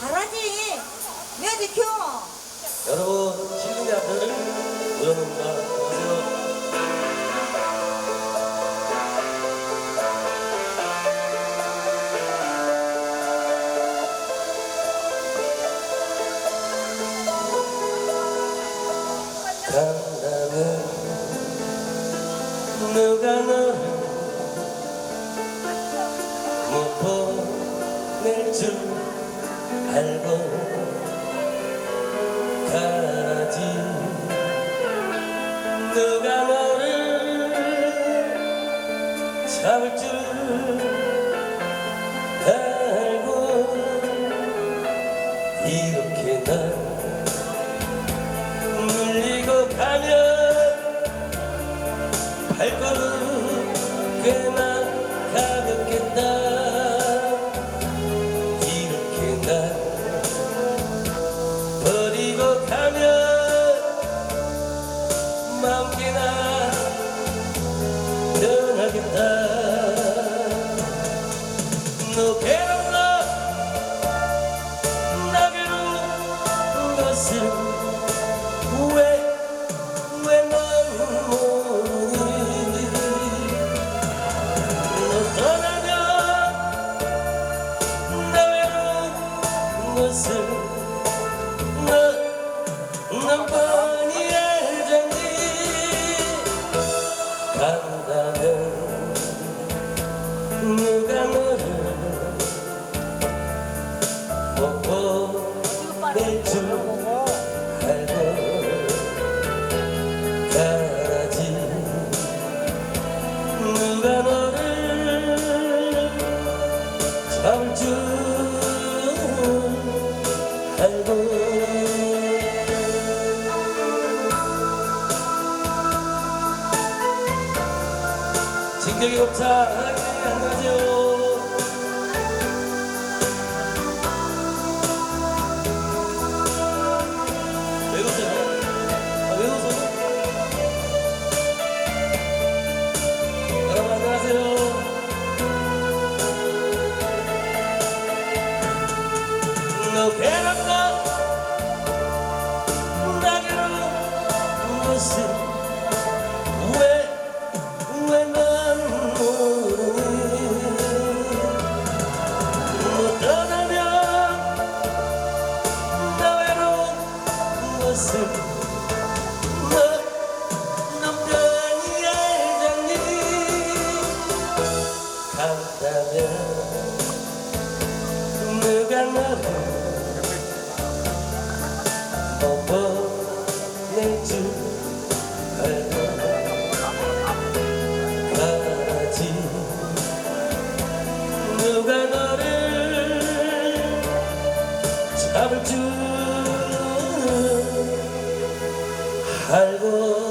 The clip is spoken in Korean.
잘하지. 뮤직큐. 여러분 지금의 앞에는 우연입니다. 안녕하세요. 간다면 누가 너를 못 보낼 줄 알고 가지. 누가 너를 잡을 줄 알고 이렇게 날 물리고 가면 발걸음 꽤나 마음 꽤나 변하겠다 너 괴롭나 나 누가 너를 못 보낼 줄 알고 가지. 누가 너를 잡을 줄 알고 진격의 곱차 하나님 안녕하세 누가 너를 잡을 줄 알고